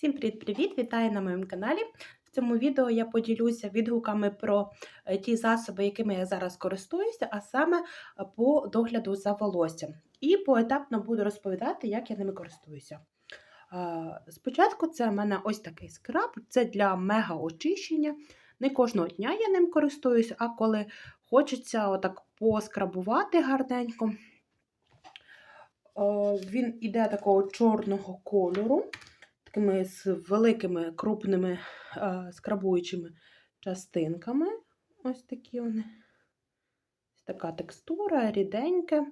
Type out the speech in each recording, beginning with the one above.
Всім привіт-привіт! Вітаю на моєму каналі. В цьому відео я поділюся відгуками про е, ті засоби, якими я зараз користуюся, а саме е, по догляду за волоссям. І поетапно буду розповідати, як я ними користуюся. Е, Спочатку це в мене ось такий скраб, це для мега-очищення. Не кожного дня я ним користуюся, а коли хочеться отак поскрабувати гарненько. Він іде такого чорного кольору такими з великими крупними скрабуючими частинками. Ось такі вони. Ось така текстура, ріденьке. Е,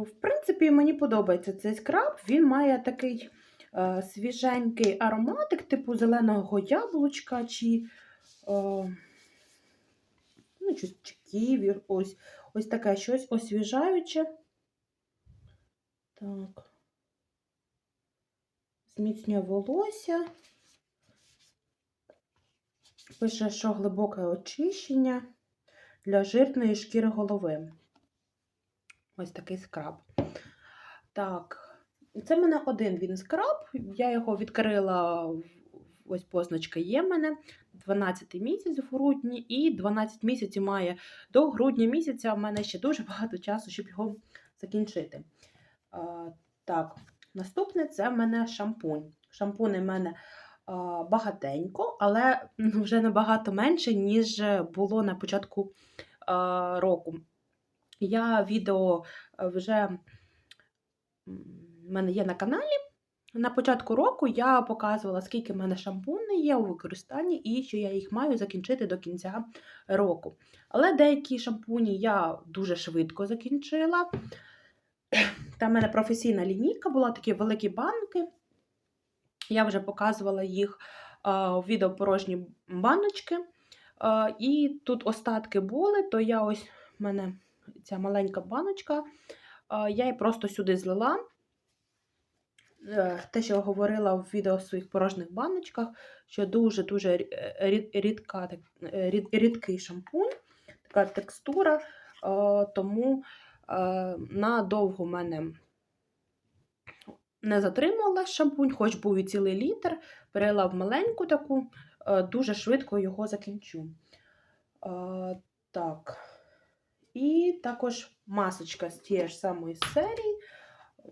в принципі, мені подобається цей скраб. Він має такий свіженький ароматик, типу зеленого яблучка, чи, ну, чи, чи ківі, ось, ось таке щось освіжаюче. Так зміцнює волосся. Пише, що глибоке очищення для жирної шкіри голови. Ось такий скраб. Так, це в мене один він скраб. Я його відкрила, ось позначка є в мене. 12 місяць в грудні, і 12 місяців має до грудня місяця. в мене ще дуже багато часу, щоб його закінчити. А, Так. Наступне це в мене шампунь. Шампуни в мене багатенько, але вже набагато менше, ніж було на початку року. Я відео вже в мене є на каналі. На початку року я показувала, скільки в мене шампуни є у використанні, і що я їх маю закінчити до кінця року. Але деякі шампуні я дуже швидко закінчила. Там в мене професійна лінійка була, такі великі банки. Я вже показувала їх у відео порожні баночки. І тут остатки були, то я ось в мене ця маленька баночка, я її просто сюди злила. Е, те, що я говорила в відео в своїх порожніх баночках, що дуже-дуже рідка, е, рід, рідкий шампунь, така текстура, тому надовго в мене не затримувала шампунь, хоч був і цілий літр, перелила в маленьку таку, дуже швидко його закінчу. Так. І також масочка з тієї ж самої серії.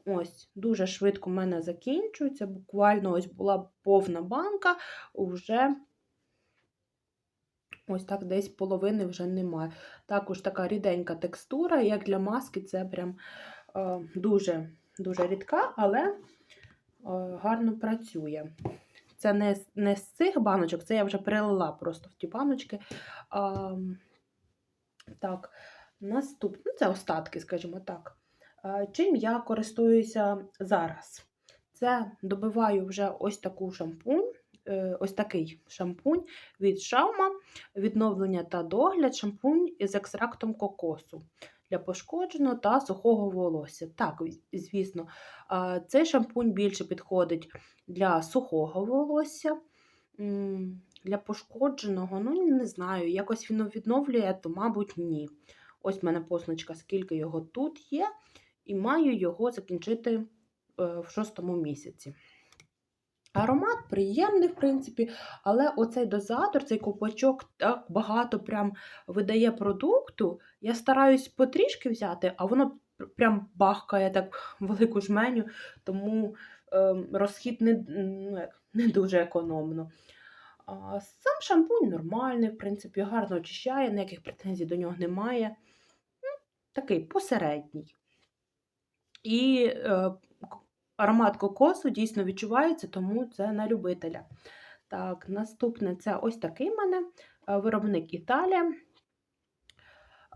Ось, дуже швидко в мене закінчується. Буквально ось була повна банка, вже ось так десь половини вже немає. Також така ріденька текстура, як для маски, це прям е, дуже дуже рідка, але е, гарно працює. Це не, не з цих баночок, це я вже перелила просто в ті баночки. А, Так, наступне, ну, це остатки, скажімо так. Чим я користуюся зараз? Це добиваю вже ось таку шампунь, е, ось такий шампунь від шаума, відновлення та догляд, шампунь із екстрактом кокосу для пошкодженого та сухого волосся. Так, звісно, цей шампунь більше підходить для сухого волосся. Для пошкодженого, ну, не знаю, якось він відновлює, то, мабуть, ні. Ось в мене позначка, скільки його тут є і маю його закінчити е, в шостому місяці. Аромат приємний, в принципі, але оцей дозатор, цей копачок так багато прям видає продукту. Я стараюсь потрішки взяти, а воно прям бахкає так велику жменю, тому е, розхід не ну, не дуже економно. А Сам шампунь нормальний, в принципі, гарно очищає, ніяких претензій до нього немає. Такий посередній. І е, аромат кокосу дійсно відчувається, тому це на любителя. Так, наступне це ось такий мене е, виробник Італія.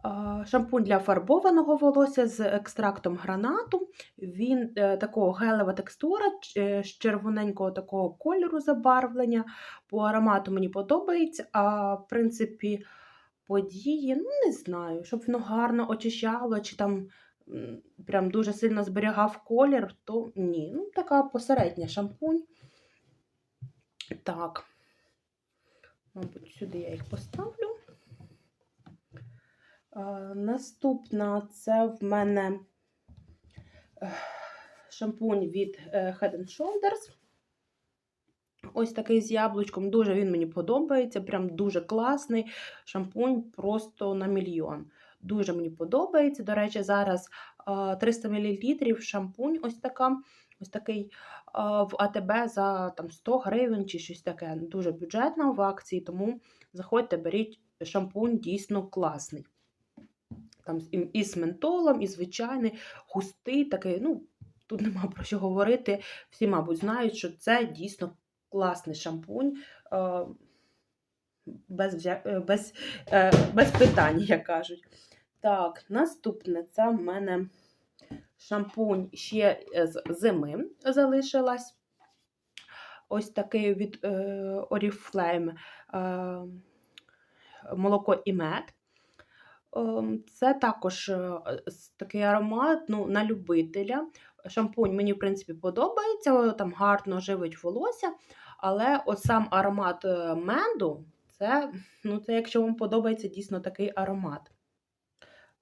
Е, шампунь для фарбованого волосся з екстрактом гранату. Він е, такого гелева текстура, з червоненького такого кольору забарвлення. По аромату мені подобається, а в принципі, події, ну, не знаю, щоб воно гарно очищало, чи там прям дуже сильно зберігав колір, то ні. Ну, така посередня шампунь. Так, мабуть, сюди я їх поставлю. А, наступна це в мене шампунь від е, Head and Shoulders. Ось такий з яблучком. Дуже він мені подобається. Прям дуже класний. Шампунь просто на мільйон. Дуже мені подобається. До речі, зараз е, 300 мл шампунь ось така. Ось такий в АТБ за там, 100 гривень чи щось таке. Дуже бюджетно в акції, тому заходьте, беріть шампунь дійсно класний. Там і, з ментолом, і звичайний, густий, такий, ну, тут нема про що говорити. Всі, мабуть, знають, що це дійсно класний шампунь. Без, без, е, без питань, як кажуть. Так, наступне це в мене шампунь ще з зими залишилась. Ось такий від е, Oriflame е, молоко і мед. Ем, Це також е, такий аромат ну, на любителя. Шампунь мені, в принципі, подобається, там гарно живить волосся, але от сам аромат е, меду, це, ну, це якщо вам подобається дійсно такий аромат.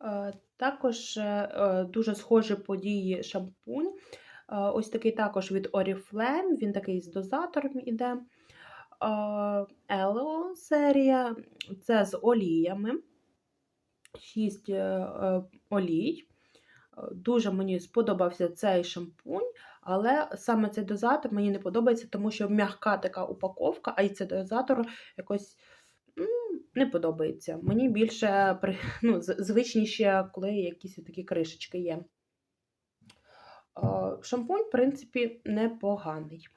Е, Також е, е, дуже схожі події шампунь. Ось такий також від Oriflame, він такий з дозатором іде. Ело серія, це з оліями. 6 олій. Дуже мені сподобався цей шампунь, але саме цей дозатор мені не подобається, тому що м'яка така упаковка, а й цей дозатор якось не подобається. Мені більше ну, звичніше, коли якісь такі кришечки є. Шампунь, в принципі, непоганий.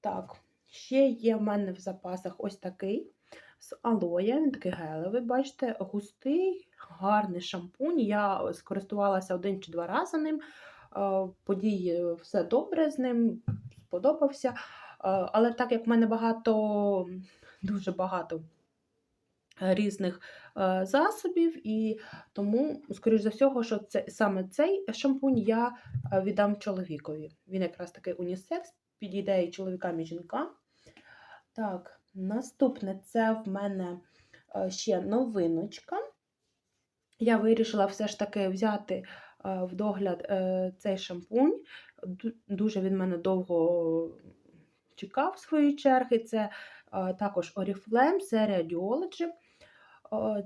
Так, ще є в мене в запасах ось такий з алоє. Він такий гелевий, бачите, густий, гарний шампунь. Я скористувалася один чи два рази ним. Події все добре з ним, сподобався. Але так як в мене багато, дуже багато різних е, засобів, і тому, скоріш за всього, що це саме цей шампунь я е, віддам чоловікові. Він якраз такий унісекс, підійде і чоловікам, і жінкам. Так, наступне це в мене е, ще новиночка. Я вирішила все ж таки взяти в догляд цей шампунь. Дуже він мене довго чекав своєї черги. Це також Oriflame, серія Duology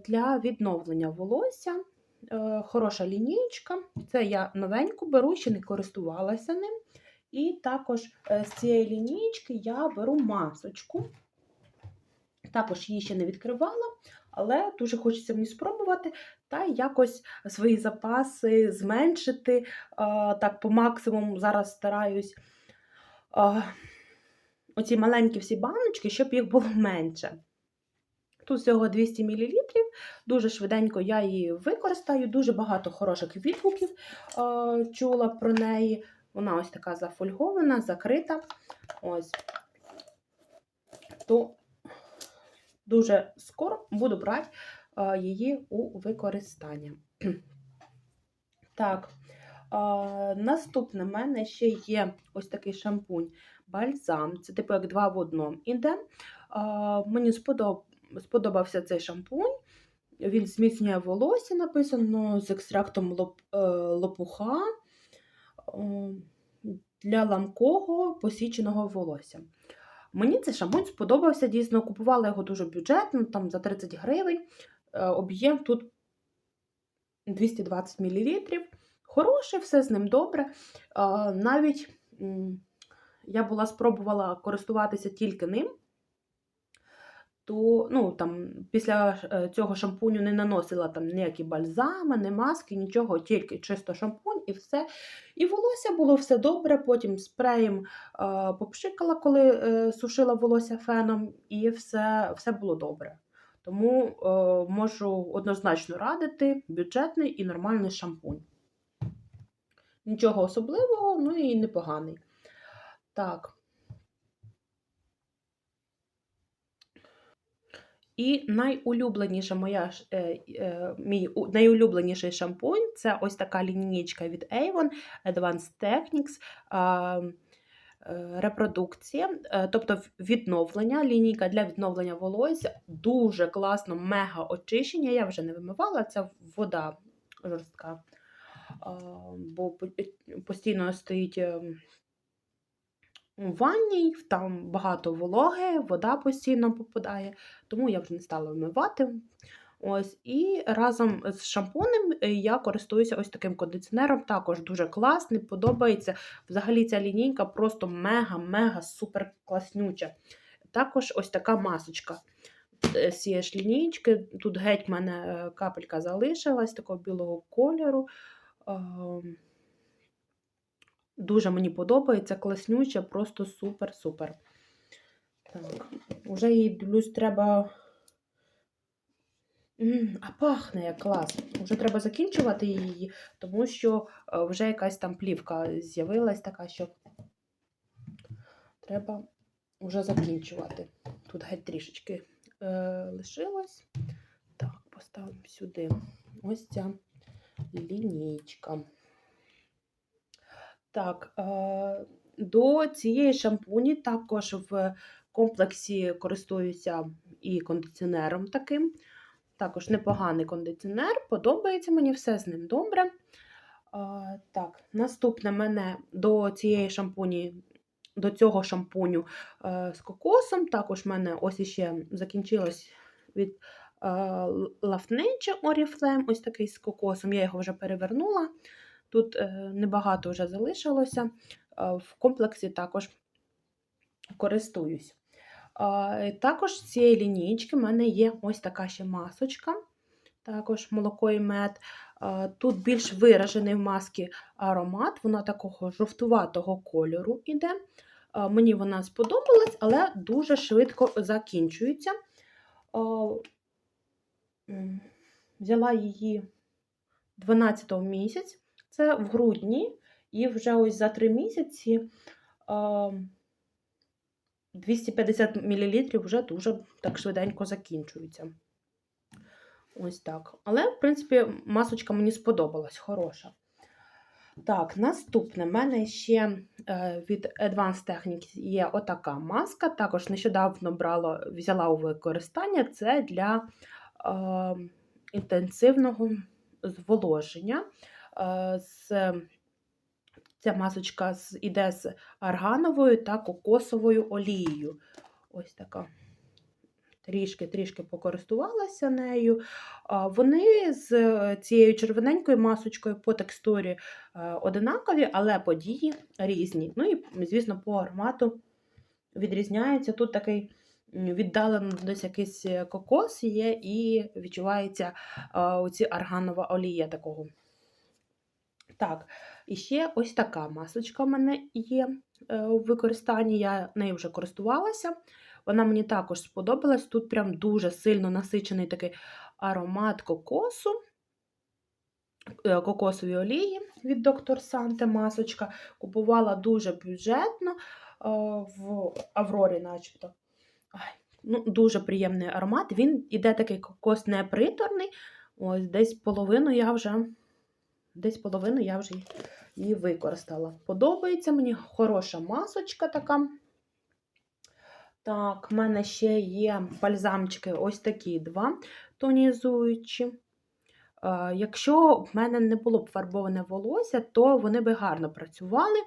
для відновлення волосся. Е, Хороша лінійка. Це я новеньку беру, ще не користувалася ним. І також е, з цієї лінійки я беру масочку. Також її ще не відкривала, але дуже хочеться мені спробувати та якось свої запаси зменшити. Е, Так, по максимуму зараз стараюсь е, оці маленькі всі баночки, щоб їх було менше. Тут всього 200 мл, дуже швиденько я її використаю, дуже багато хороших відгуків е, чула про неї. Вона ось така зафольгована, закрита. Ось. То дуже скоро буду брати е, її у використання. Так, е, наступне в мене ще є ось такий шампунь бальзам. Це типу як два в одному іде. Мені сподоб... сподобався цей шампунь. Він зміцнює волосся, написано з екстрактом лоп... е, лопуха е, для ламкого посіченого волосся. Мені цей шампунь сподобався, дійсно купувала його дуже бюджетно, там за 30 гривень. Е, Об'єм тут 220 мл. Хороше, все з ним добре. Е, Навіть я була спробувала користуватися тільки ним, то ну, там, після е, цього шампуню не наносила там ніякі бальзами, не маски, нічого, тільки чисто шампунь і все. І волосся було все добре. Потім спреєм е, попшикала, коли е, сушила волосся феном, і все, все було добре. Тому е, можу однозначно радити бюджетний і нормальний шампунь. Нічого особливого, ну і непоганий. Так. І найулюбленіша моя, е, е, мій найулюбленіший шампунь це ось така лінійка від Avon Advanced Techniques. е, Репродукція, тобто відновлення, лінійка для відновлення волосся. Дуже класно, мега очищення. Я вже не вимивала, це вода жорстка. бо постійно стоїть е, у ванні, там багато вологи, вода постійно попадає, тому я вже не стала вмивати. Ось, і разом з шампунем е, я користуюся ось таким кондиціонером. Також дуже класний, подобається. Взагалі ця лінійка просто мега-мега супер класнюча. Також ось така масочка цієї лінійки. Тут геть в мене е, капелька залишилась такого білого кольору. Дуже мені подобається, класнюча, просто супер-супер. Так, уже їй дивлюсь, треба. А пахне як клас. Вже треба закінчувати її, тому що е, вже якась там плівка з'явилась така, що треба вже закінчувати. Тут геть трішечки е, лишилось. Так, поставимо сюди. Ось ця лінійка. Так, е, до цієї шампуні також в комплексі користуюся і кондиціонером таким. Також непоганий кондиціонер, подобається мені все з ним добре. Е, так, наступне мене до цієї шампуні, до цього шампуню е, з кокосом. Також в мене ось іще закінчилось від Love Nature Oriflame, ось такий з кокосом. Я його вже перевернула. Тут е, небагато вже залишилося. В комплексі також користуюсь. Також з цієї лінійки в мене є ось така ще масочка, також молоко і мед. Тут більш виражений в маски аромат, вона такого жовтуватого кольору іде. Е, Мені вона сподобалась, але дуже швидко закінчується. Взяла її 12 місяць, це в грудні, і вже ось за 3 місяці е, 250 мл вже дуже так швиденько закінчується. Ось так. Але, в принципі, масочка мені сподобалась, хороша. Так, наступне, в мене ще е, від Advanced Techniques є отака маска. Також нещодавно брала, взяла у використання. Це для е, інтенсивного зволоження. Е, з, ця масочка з, іде з аргановою та кокосовою олією. Ось така. Трішки-трішки покористувалася нею. Вони з цією червоненькою масочкою по текстурі е, одинакові, але по дії різні. Ну і, звісно, по аромату відрізняються. Тут такий віддалено десь якийсь кокос є, і відчувається е, оці арганова олія такого. Так, і ще ось така масочка в мене є е, у використанні. Я нею вже користувалася. Вона мені також сподобалась. Тут прям дуже сильно насичений такий аромат кокосу, е, кокосової олії від Доктор Санте масочка. Купувала дуже бюджетно е, в Аврорі, начебто. Ну, Дуже приємний аромат. Він іде такий кокос не приторний. Ось десь половину я вже десь половину я вже її використала. Подобається мені хороша масочка така. Так, в мене ще є бальзамчики ось такі два тонізуючі. Е, Якщо в мене не було б фарбоване волосся, то вони би гарно працювали.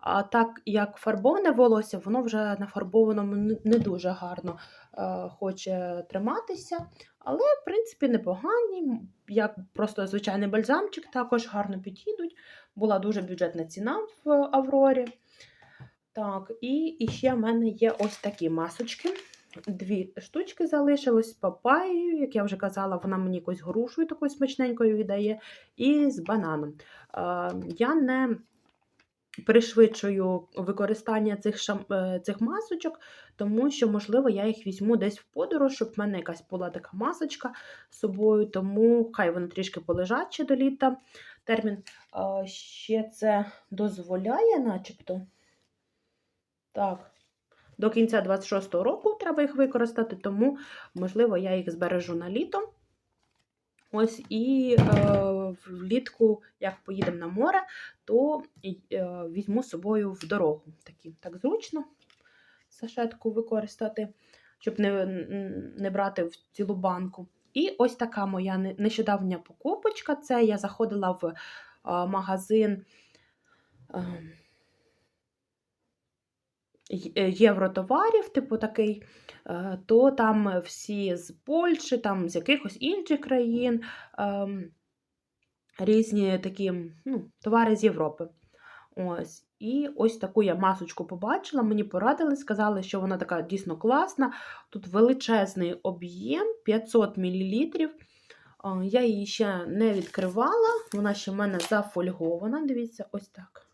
А так як фарбоване волосся, воно вже на фарбованому не- дуже гарно е, хоче триматися. Але, в принципі, непогані. Як просто звичайний бальзамчик, також гарно підійдуть. Була дуже бюджетна ціна в Аврорі. Так, і, і ще в мене є ось такі масочки. Дві штучки залишилось з папаєю, як я вже казала, вона мені якось грушою такою смачненькою віддає, і з бананом. Е, я не пришвидшую використання цих, шам... е, цих масочок, тому що, можливо, я їх візьму десь в подорож, щоб в мене якась була така масочка з собою, тому хай вони трішки полежать ще до літа. Термін ще це дозволяє, начебто. Так, до кінця 26-го року треба їх використати, тому, можливо, я їх збережу на літо. Ось і е, влітку, як поїдемо на море, то е, візьму з собою в дорогу. Такі, так зручно сашетку використати, щоб не, не брати в цілу банку. І ось така моя нещодавня покупочка. Це я заходила в а, магазин е, євротоварів, типу такий, е, то там всі з Польщі, там з якихось інших країн, ем, різні такі ну, товари з Європи. Ось. І ось таку я масочку побачила, мені порадили, сказали, що вона така дійсно класна. Тут величезний об'єм 500 мл. Я її ще не відкривала, вона ще в мене зафольгована. Дивіться, ось так.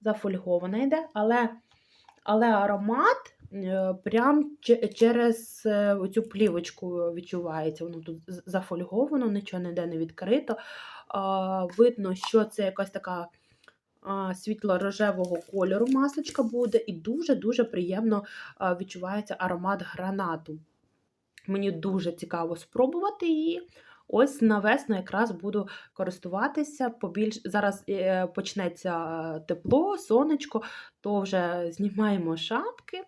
Зафольгована йде, але, але аромат е, прям через е, цю плівочку відчувається. Воно тут зафольговано, нічого ніде не відкрито. Видно, що це якась така світло-рожевого кольору масочка буде, і дуже-дуже приємно відчувається аромат гранату. Мені дуже цікаво спробувати її. Ось на весну якраз буду користуватися. Побільш... Зараз е, почнеться тепло, сонечко, то вже знімаємо шапки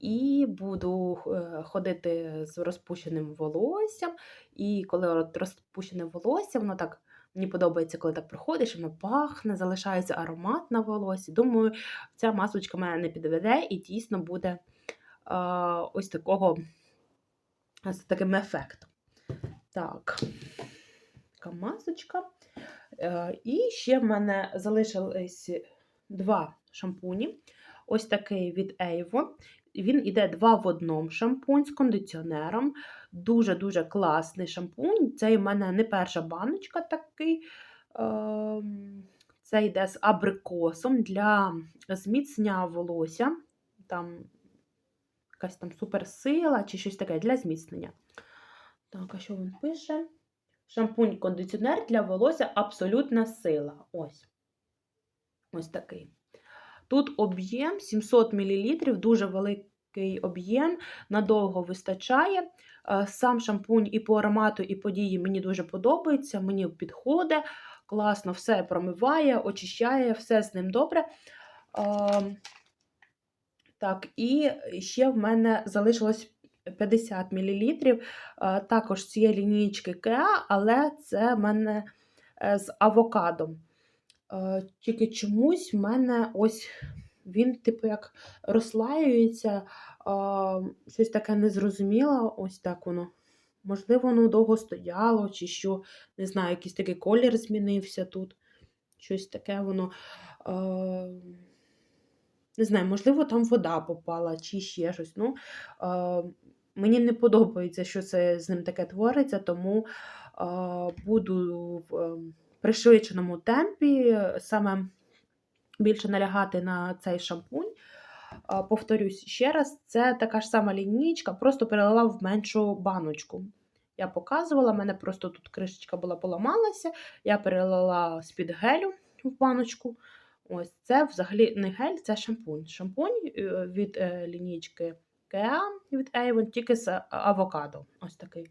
і буду е, ходити з розпущеним волоссям. І коли розпущене волосся, воно так мені подобається, коли так проходиш, воно пахне, залишається аромат на волосі. Думаю, ця масочка мене не підведе і дійсно буде е, ось такого з таким ефектом. Так, така масочка. Е, І ще в мене залишились два шампуні. Ось такий від Avon. Він іде два в одному шампунь з кондиціонером. Дуже-дуже класний шампунь. Це в мене не перша баночка такий. Ем, Це йде з абрикосом для зміцнення волосся. Там якась там суперсила чи щось таке для зміцнення. Так, а що він пише? Шампунь-кондиціонер для волосся абсолютна сила. Ось. Ось такий. Тут об'єм 700 мл, дуже великий об'єм, надовго вистачає. Е, Сам шампунь і по аромату, і по дії мені дуже подобається, мені підходить, класно все промиває, очищає, все з ним добре. Ем, Так, і ще в мене залишилось 50 мл. Також цієї лінійки Кеа, але це в мене е, з авокадом. Е, Тільки чомусь в мене ось він, типу, як розслаюється, щось таке незрозуміле, ось так воно. Можливо, воно довго стояло, чи що, не знаю, якийсь такий колір змінився тут. Щось таке воно. Не знаю, можливо, там вода попала, чи ще щось. Ну, е, мені не подобається, що це з ним таке твориться, тому е, буду в е, пришвидшеному темпі саме більше налягати на цей шампунь. Повторюсь ще раз, це така ж сама лінійка, просто перелила в меншу баночку. Я показувала, в мене просто тут кришечка була поламалася, я перелила з-під гелю в баночку. Ось це взагалі не гель, це шампунь. Шампунь е, від е, лінійки Kea від Avon, тільки з авокадо. Ось такий.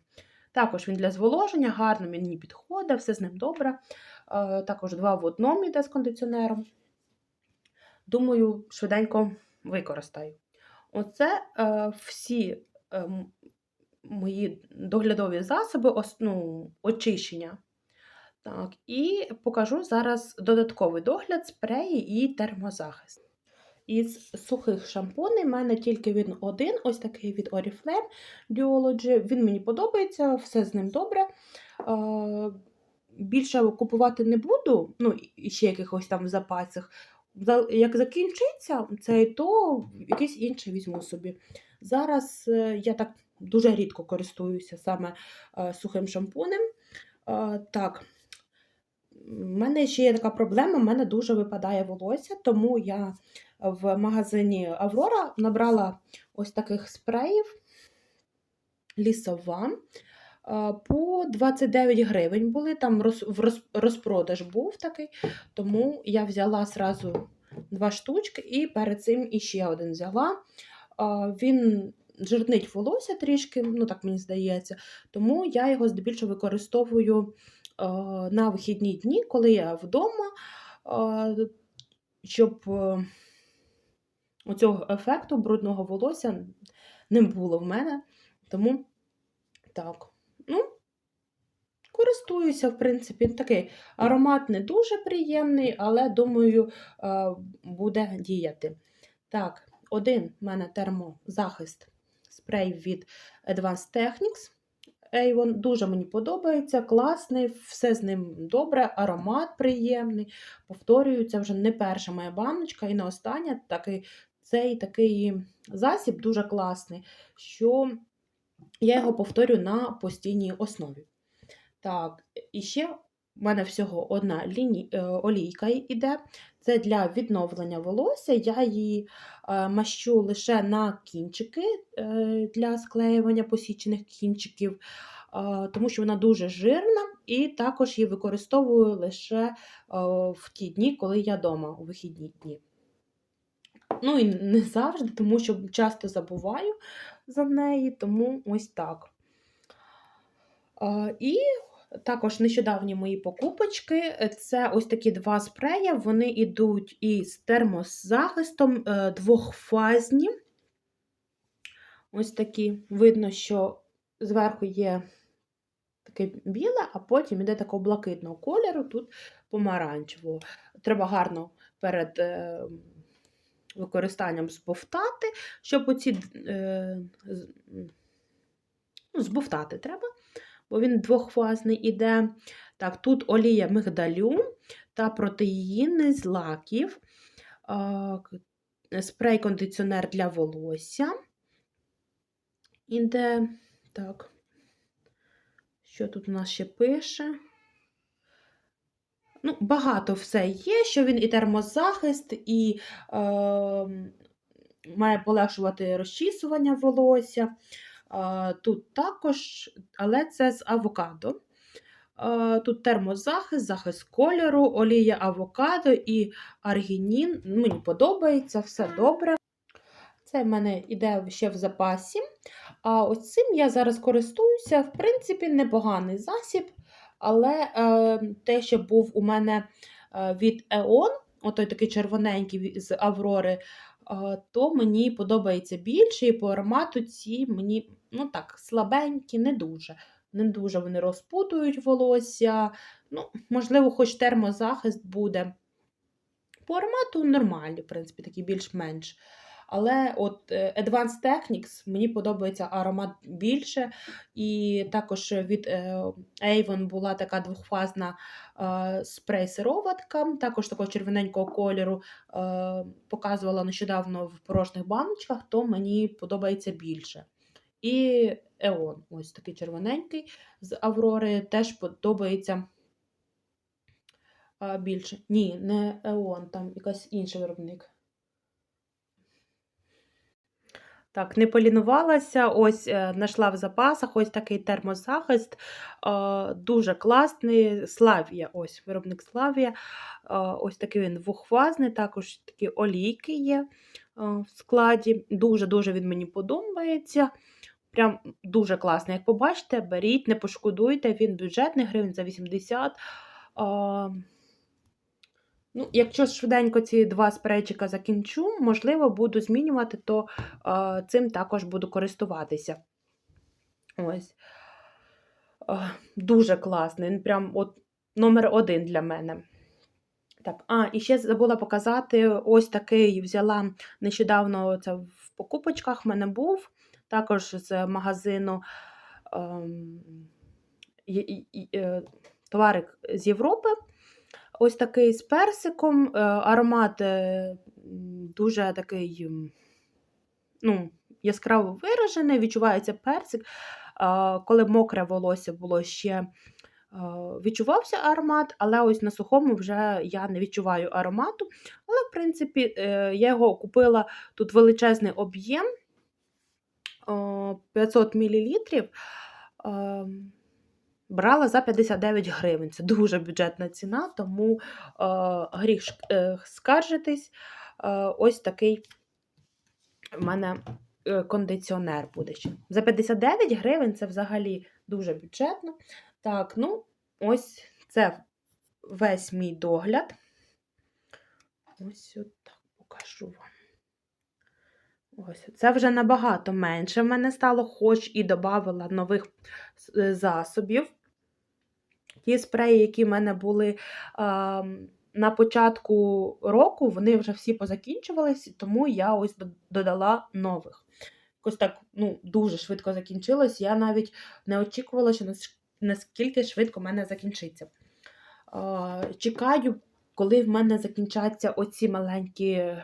Також він для зволоження, гарно мені підходить, все з ним добре. Е, Також два в одному йде з кондиціонером. Думаю, швиденько використаю. Оце е, всі е, мої доглядові засоби, ну, очищення. Так, і покажу зараз додатковий догляд, спреї і термозахист. Із сухих шампуней в мене тільки він один, ось такий від Oriflame Duology. Він мені подобається, все з ним добре. Більше купувати не буду, ну, і ще якихось там в запасах. Як закінчиться цей, то якийсь інший візьму собі. Зараз е, я так дуже рідко користуюся саме е, сухим шампунем. Так, у мене ще є така проблема, в мене дуже випадає волосся, тому я в магазині Аврора набрала ось таких спреїв лісова. По 29 гривень були, там роз, в роз, розпродаж був такий, тому я взяла зразу два штучки і перед цим іще один взяла. Він жирнить волосся трішки, ну так мені здається, тому я його здебільшого використовую на вихідні дні, коли я вдома, е, щоб е, оцього ефекту брудного волосся не було в мене. Тому так. Ну, Користуюся, в принципі, такий аромат не дуже приємний, але думаю, е, буде діяти. Так, один в мене термозахист спрей від Advanced Technics. Avon дуже мені подобається, класний, все з ним добре, аромат приємний. Повторюю, це вже не перша моя баночка, і не остання такий, цей такий засіб дуже класний, що я його повторю на постійній основі. Так, і ще в мене всього одна ліні... е, олійка йде. Це для відновлення волосся. Я її е, мащу лише на кінчики е, для склеювання посічених кінчиків, е, тому що вона дуже жирна, і також її використовую лише в ті дні, коли я вдома, у вихідні дні. Ну і не завжди, тому що часто забуваю за неї, тому ось так. І також нещодавні мої покупочки е, це ось такі два спреї. Вони йдуть із термозахистом е, двохфазні. Ось такі. Видно, що зверху є таке біле, а потім йде такого блакитного кольору, тут помаранчевого. Треба гарно перед е, використанням збовтати, щоб оці ну, збовтати треба бо він двохфазний іде. Так, тут олія мигдалю та протеїни з лаків, спрей-кондиціонер для волосся. Іде, так, що тут у нас ще пише? Ну, багато все є, що він і термозахист, і е, має полегшувати розчісування волосся. Тут також, але це з авокадо. Тут термозахист, захист кольору, олія авокадо і аргінін. Мені подобається, все добре. Це в мене йде ще в запасі. А ось цим я зараз користуюся. В принципі, непоганий засіб, але е, те, що був у мене е, від Еон, отой такий червоненький з Аврори, а, то мені подобається більше, і по аромату ці мені ну так, слабенькі, не дуже. Не дуже вони розпутують волосся. Ну, можливо, хоч термозахист буде. По аромату нормальні, в принципі, такі більш-менш. Але от е, Advanced Technics мені подобається аромат більше. І також від е, Avon була така двохфазна е, спрей-сироватка, також такого червоненького кольору. Показувала нещодавно в порожніх баночках, то мені подобається більше. І Еон, ось такий червоненький з Аврори, теж подобається а, більше. Ні, не Еон, там якась інший виробник. Так, не полінувалася, ось е, знайшла в запасах ось такий термозахист, дуже класний. Славія, ось виробник Славія. Ось такий він двохфазний, також такі олійки є в складі. Дуже-дуже він мені подобається. Прям дуже класний. Як побачите, беріть, не пошкодуйте, він бюджетний гривень за 80. Е, Ну, якщо швиденько ці два спрейчика закінчу, можливо, буду змінювати, то е, цим також буду користуватися. Ось. Е, дуже класний. Прям от номер один для мене. Так, а, і ще забула показати: ось такий взяла нещодавно це в покупочках в мене був, також з магазину ем, е, товарик з Європи. Ось такий з персиком. е, Аромат е, дуже такий ну, яскраво виражений, відчувається персик. Коли мокре волосся було ще відчувався аромат, але ось на сухому вже я не відчуваю аромату. Але, в принципі, я його купила тут величезний об'єм 500 мл. Брала за 59 гривень. Це дуже бюджетна ціна, тому гріх е, скаржитись. Ось такий в мене е, кондиціонер буде ще. За 59 гривень це взагалі дуже бюджетно. Так, ну, ось це весь мій догляд. Ось отак покажу вам. Ось, це вже набагато менше в мене стало, хоч і додавала нових е, засобів. ті спреї, які в мене були а, на початку року, вони вже всі позакінчувались, тому я ось додала нових. Якось так ну, дуже швидко закінчилось. Я навіть не очікувала, що наскільки швидко в мене закінчиться. А, чекаю, коли в мене закінчаться оці маленькі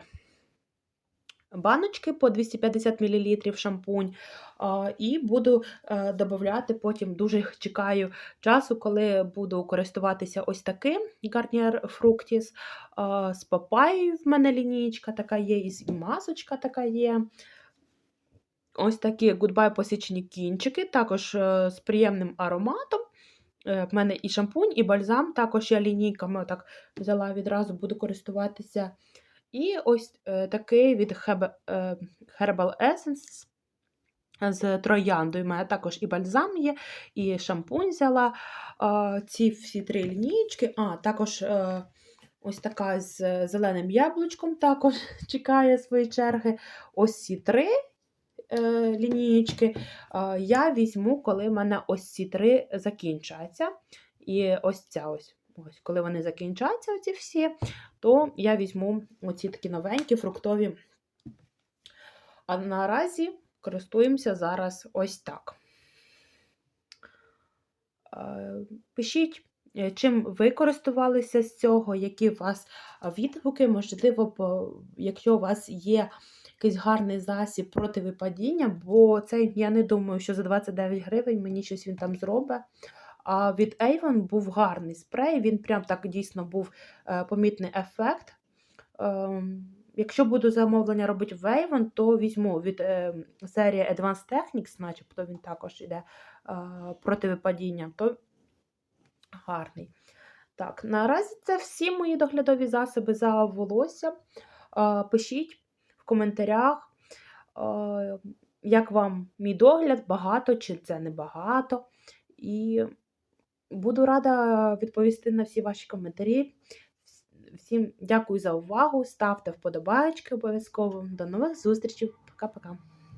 баночки по 250 мл шампунь. І буду е, додавати потім дуже чекаю часу, коли буду користуватися ось таким Garnier Fructis. З папайєю в мене лінійка така є, і масочка така є. Ось такі Goodbye посічені кінчики, також е, з приємним ароматом. Е, В мене і шампунь, і бальзам. Також я лінійками отак взяла відразу, буду користуватися. І ось е, такий від е, Herbal Essence з трояндою. У мене також і бальзам є, і шампунь взяла. Ці всі три лінійки. А, також е, ось така з зеленим яблучком також чекає свої черги. Ось ці три лінієчки я візьму, коли в мене ось ці три закінчаться. І ось ця ось. Ось, коли вони закінчаться, оці всі, то я візьму оці такі новенькі фруктові. А наразі користуємося зараз ось так. Е, Пишіть, е, чим ви користувалися з цього, які у вас відгуки, можливо, якщо у вас є якийсь гарний засіб проти випадіння, бо це я не думаю, що за 29 гривень мені щось він там зробить. А від Avon був гарний спрей, він прям так дійсно був е, помітний ефект. Ем, Якщо буду замовлення робити в Avon, то візьму від е, серії Advanced Techniques, начебто він також йде проти випадіння, то гарний. Так, наразі це всі мої доглядові засоби за волосся. Е, Пишіть в коментарях, як вам мій догляд, багато чи це не багато. І буду рада відповісти на всі ваші коментарі. Всім дякую за увагу. Ставте вподобайки обов'язково. До нових зустрічей. Пока-пока.